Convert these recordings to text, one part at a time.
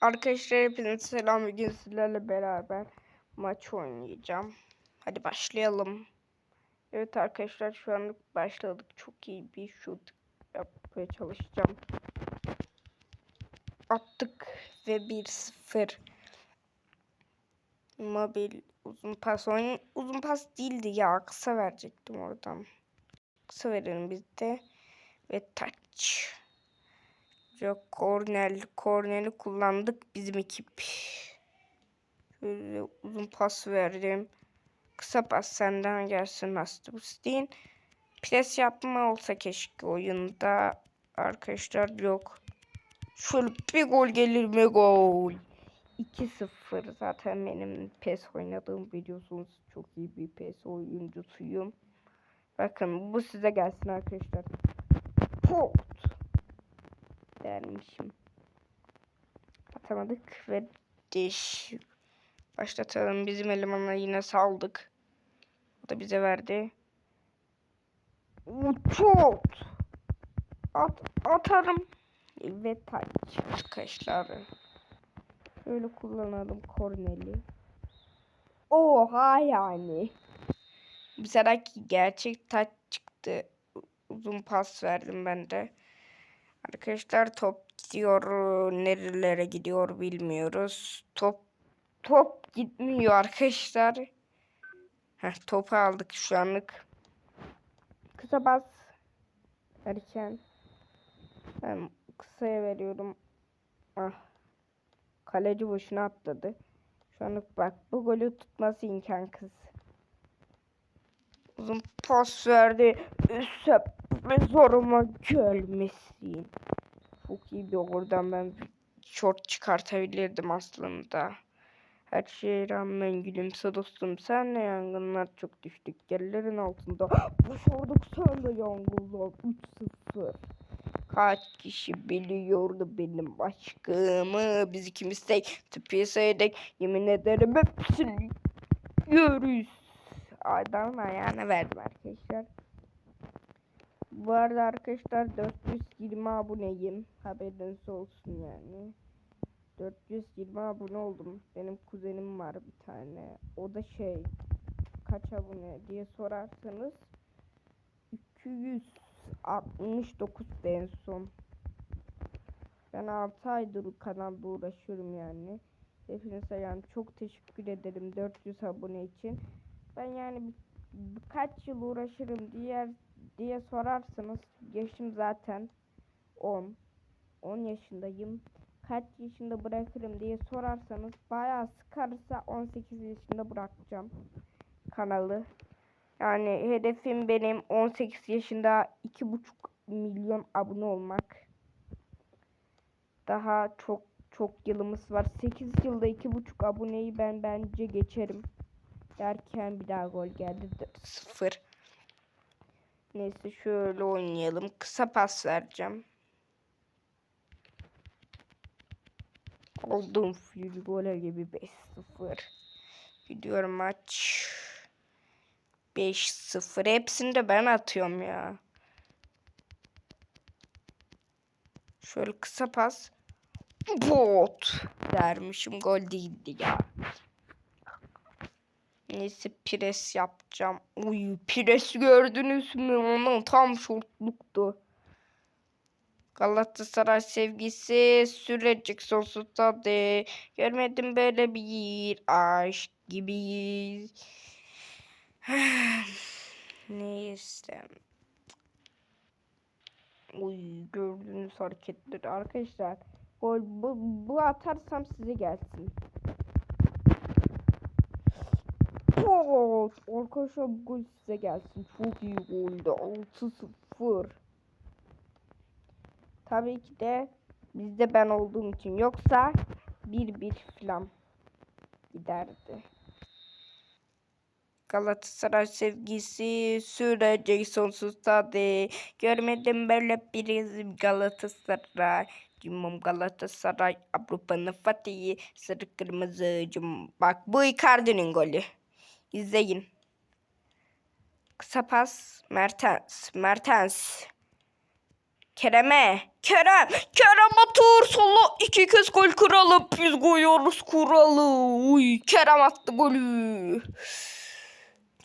Arkadaşlar hepinize selam. Bugün sizlerle beraber maç oynayacağım. Hadi başlayalım. Evet arkadaşlar şu anlık başladık. Çok iyi bir şut yapmaya çalışacağım. Attık ve 1-0. Mobil uzun pas oyun uzun pas değildi ya kısa verecektim oradan. Kısa verelim biz de ve touch. Yok kornel korneli kullandık bizim ekip. Şöyle uzun pas verdim. Kısa pas senden gelsin Masterstein. Pres yapma olsa keşke oyunda. Arkadaşlar yok. Şöyle bir gol gelir mi gol. 2-0 zaten benim PES oynadığım biliyorsunuz çok iyi bir PES oyuncusuyum. Bakın bu size gelsin arkadaşlar. Pot dermişim. Atamadık ve diş. Başlatalım. Bizim elemanla yine saldık. O da bize verdi. Uçot. At, atarım. Ve taç arkadaşlar. Şöyle kullanalım korneli. Oha yani. Bir sonraki gerçek taç çıktı. Uzun pas verdim ben de. Arkadaşlar top gidiyor. Nerelere gidiyor bilmiyoruz. Top top gitmiyor arkadaşlar. Heh, topu aldık şu anlık. Kısa bas. Erken. Ben kısaya veriyorum. Ah. Kaleci boşuna atladı. Şu anlık bak bu golü tutması imkansız. Uzun pas verdi. Üste ve zoruma gelmesin. Çok iyi bir oradan ben short çıkartabilirdim aslında. Her şeye rağmen gülümse dostum. Sen ne yangınlar çok düştük. Yerlerin altında. Başardık sen de yangınlar. 3-0. Kaç kişi biliyordu benim aşkımı. Biz ikimiz tek tıpiyeseydik. Yemin ederim hepsini görürüz. Adamın ayağına verdim arkadaşlar. Bu arada arkadaşlar 420 aboneyim. Haberiniz olsun yani. 420 abone oldum. Benim kuzenim var bir tane. O da şey kaç abone diye sorarsanız 269 en son. Ben 6 aydır kanalda uğraşıyorum yani. Hepinize yani çok teşekkür ederim 400 abone için. Ben yani bir, birkaç yıl uğraşırım diğer diye sorarsanız yaşım zaten 10. 10 yaşındayım. Kaç yaşında bırakırım diye sorarsanız bayağı sıkarsa 18 yaşında bırakacağım kanalı. Yani hedefim benim 18 yaşında 2,5 milyon abone olmak. Daha çok çok yılımız var. 8 yılda 2,5 aboneyi ben bence geçerim. Derken bir daha gol geldi. 0. Neyse şöyle oynayalım. Kısa pas vereceğim. Oldum Fury gole gibi 5-0. Gidiyorum maç. 5-0. Hepsini de ben atıyorum ya. Şöyle kısa pas. Bot dermişim. Gol değildi ya. Neyse pres yapacağım. Uy pres gördünüz mü? Onun tam şortluktu. Galatasaray sevgisi sürecek sonsuza de. Görmedim böyle bir aşk gibi. Neyse. Uy gördüğünüz hareketleri arkadaşlar. Gol bu, bu atarsam size gelsin. Of, arkadaşlar bu gol size gelsin. Çok iyi goldü. 6-0. Tabii ki de bizde ben olduğum için yoksa 1-1 falan giderdi. Galatasaray sevgisi sürecek sonsuzda de. Görmedim böyle bir Galatasaray. Cimom Galatasaray Avrupa'nın fatihi sarı kırmızı cim. Bak bu Icardi'nin golü. İzleyin. Kısa pas Mertens. Mertens. Kerem'e. Kerem. Kerem atır. Sola iki kez gol kralı. Biz koyuyoruz kuralı. Uy, Kerem attı golü.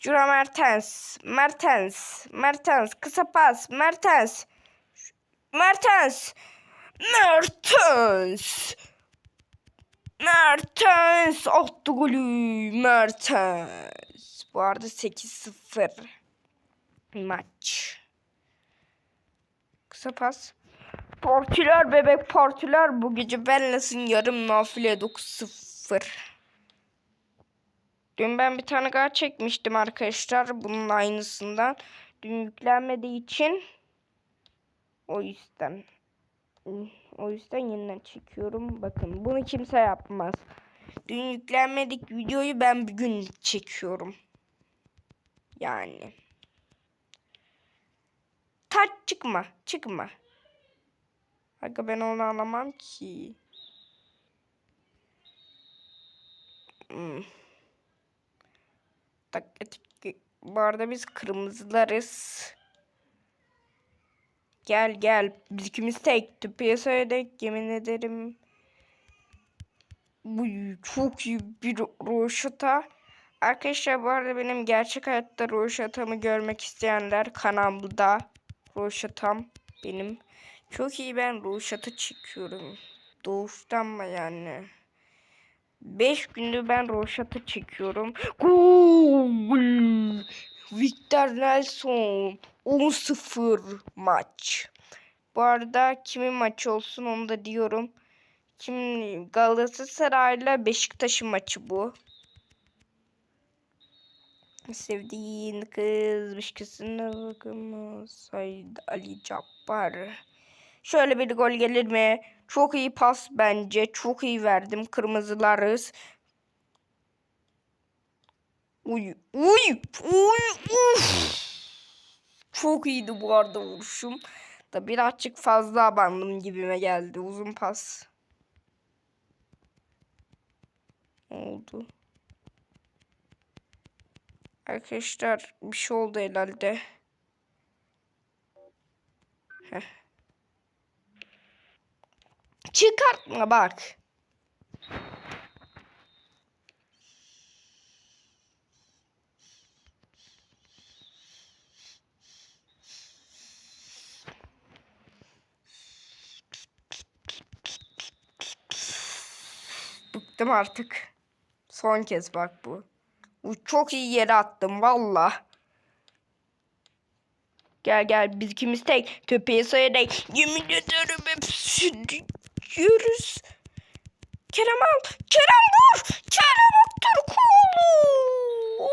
Cura Mertens. Mertens. Mertens. Kısa pas. Mertens. Mertens. Mertens. Mertens attı golü. Mertens. Bu arada 8-0 maç. Kısa pas. Partiler bebek partiler bu gece benlesin yarım nafile 9-0. Dün ben bir tane daha çekmiştim arkadaşlar bunun aynısından. Dün yüklenmediği için o yüzden o yüzden yeniden çekiyorum. Bakın bunu kimse yapmaz. Dün yüklenmedik videoyu ben bugün çekiyorum. Yani. Taç çıkma. Çıkma. Aga ben onu anlamam ki. Hmm. Bu arada biz kırmızılarız. Gel gel. Biz ikimiz tek. Piyasaya denk yemin ederim. Bu çok iyi bir roşata. Arkadaşlar bu arada benim gerçek hayatta roşatamı görmek isteyenler kanalımda. Roşatam benim. Çok iyi ben roşata çekiyorum. Doğuştan mı yani? 5 gündür ben roşata çekiyorum. Gol! Victor Nelson 10-0 maç. Bu arada kimin maçı olsun onu da diyorum. Kim Galatasaray'la Beşiktaş'ın maçı bu. Sevdiğin kız başkasına bakımı Said Ali Cabbar. Şöyle bir gol gelir mi? Çok iyi pas bence. Çok iyi verdim. Kırmızılarız. Uy uy uy uf. Çok iyiydi bu arada vuruşum. Da birazcık fazla abandım gibime geldi. Uzun pas. Oldu? Arkadaşlar bir şey oldu herhalde. Heh. Çıkartma bak. Bıktım artık. Son kez bak bu. Bu çok iyi yere attım valla. Gel gel biz ikimiz tek. Köpeği soyarak yemin ederim hepsini yiyoruz. Kerem al. Kerem vur. Kerem attır kolu.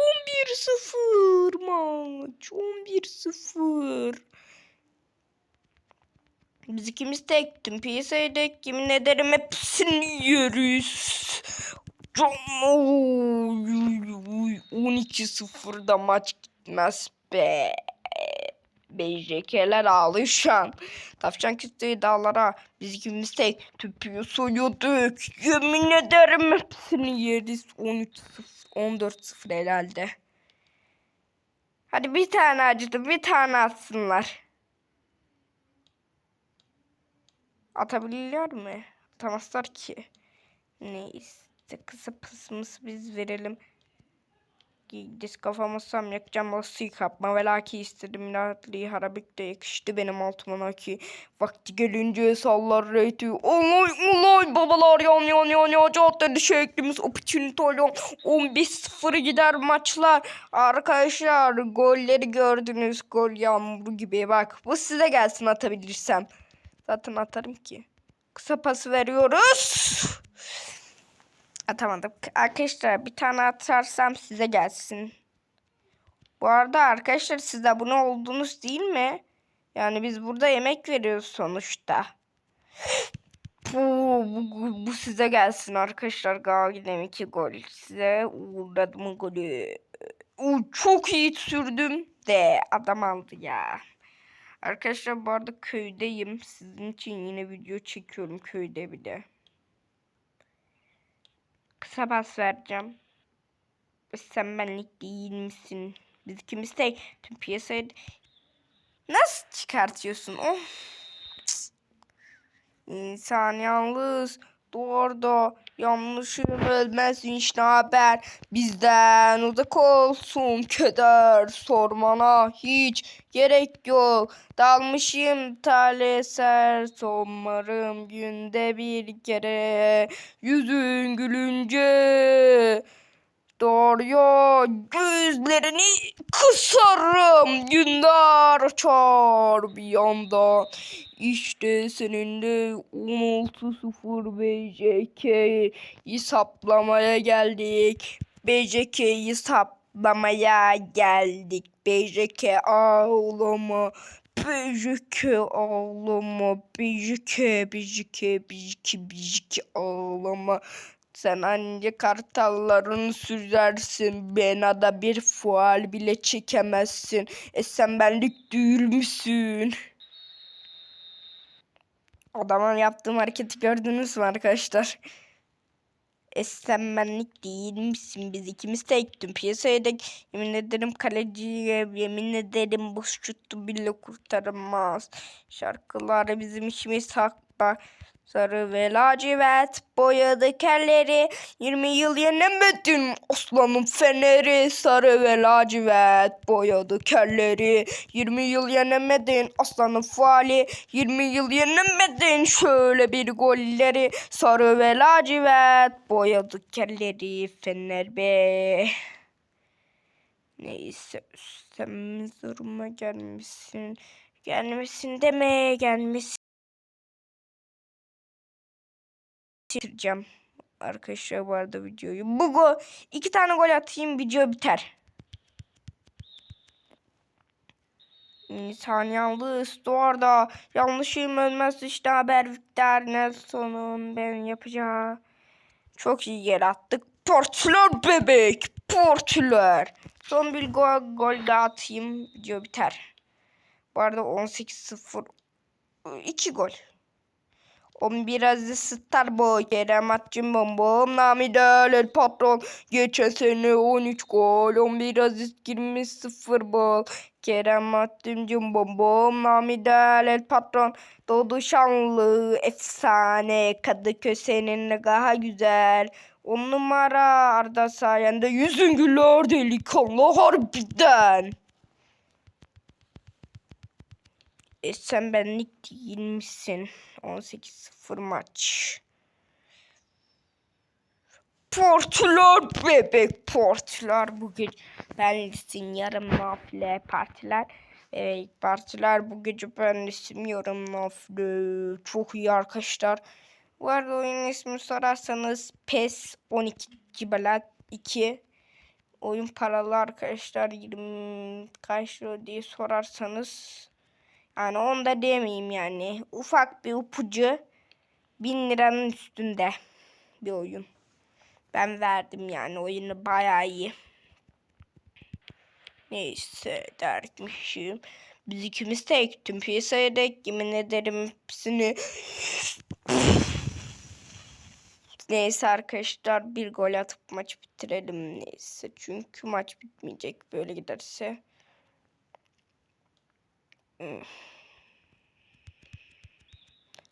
11-0 maç. 11-0. Biz ikimiz tek. Tüm piyasaya dek. Yemin ederim hepsini yiyoruz. 12-0'da maç gitmez be. BJK'ler ağlıyor şu an. Tavşan kütleyi dağlara biz ikimiz tek tüpüyü soyuyorduk. Yemin ederim hepsini yeriz. 13-0, 14-0 herhalde. Hadi bir tane acıdı bir tane atsınlar. Atabilirler mi? Atamazlar ki. Neyse kısa pısmıs biz verelim. Disk kafamızsam yakacağım lastik kapma. Ve laki istedim latliği harabik de yakıştı benim altıma ki. Vakti gelince sallar reyti. Olay olay babalar yan yan yan yan. Cadde şeklimiz opportunity 15-0 gider maçlar. Arkadaşlar golleri gördünüz. Gol yağmuru gibi. Bak bu size gelsin atabilirsem zaten atarım ki kısa pası veriyoruz Atamadım. Arkadaşlar bir tane atarsam size gelsin. Bu arada arkadaşlar siz de abone oldunuz değil mi? Yani biz burada yemek veriyoruz sonuçta. Bu, bu, bu size gelsin arkadaşlar. Galilem 2 gol. Size uğurladım golü. Çok iyi sürdüm de adam aldı ya. Arkadaşlar bu arada köydeyim. Sizin için yine video çekiyorum köyde bir de kısa pas vereceğim. Sen benlik değil misin? Biz ikimiz de tüm piyasayı nasıl çıkartıyorsun? Oh. İnsan yalnız doğru yanlışın ölmezsin işte haber. Bizden uzak olsun keder. Sormana hiç gerek yok. Dalmışım taleser sonmarım günde bir kere. Yüzün gülünce Doğruyor gözlerini kısarım. Günler açar bir anda İşte seninle 16.0 BJK'yi hesaplamaya geldik. BJK'yi hesaplamaya geldik. BJK ağlama. BJK ağlama. BJK BJK BJK BJK ağlama sen anca kartalların sürersin. Benada bir fual bile çekemezsin. E sen benlik değil misin? Adamın yaptığım hareketi gördünüz mü arkadaşlar? E sen benlik değil misin? Biz ikimiz tek tüm piyasaya da yemin ederim kaleciye yemin ederim bu şutu bile kurtarmaz. Şarkılar bizim işimiz hakba. Sarı ve lacivert boyadı kelleri. 20 yıl yenemedin aslanım feneri. Sarı ve lacivert boyadı kelleri. 20 yıl yenemedin aslanım faali 20 yıl yenemedin şöyle bir golleri. Sarı ve lacivert boyadı kelleri fener be. Neyse üstten zoruma gelmişsin. Gelmesin deme gelmesin bitireceğim. Arkadaşlar bu arada videoyu. Bu gol. iki tane gol atayım video biter. İnsan yalnız doğarda yanlışım ölmez işte haber Victor Nelson'un ben yapacağı. Çok iyi yer attık. Portler bebek. Portler. Son bir gol, gol daha atayım. Video biter. Bu arada 18-0. 2 gol. 11 Aziz Starboy, Kerem Atçın Bombom, Nami Döler Patron, geçen sene 13 gol, 11 Aziz 20 0 gol, Kerem Atçın Bombom, Nami Döler Patron, Doğdu Şanlı, efsane, Kadıköy seninle daha güzel, on numara Arda sayende yüzün güller delikanlı harbiden. E sen benlik değil misin? 18-0 maç. Portlar bebek portlar. Bu gece benlisin yarım nafile partiler. Evet partiler bu gece benlisin yarım nafile çok iyi arkadaşlar. Bu arada oyunun ismini sorarsanız PES 12 Cibalat 2 oyun paralı arkadaşlar 20 kaç diye sorarsanız yani onu da demeyeyim yani. Ufak bir ipucu. Bin liranın üstünde bir oyun. Ben verdim yani oyunu bayağı iyi. Neyse dermişim. Biz ikimiz tek tüm piyasaya dek yemin ederim hepsini. Neyse arkadaşlar bir gol atıp maç bitirelim neyse. Çünkü maç bitmeyecek böyle giderse.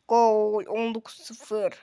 Gol 19-0.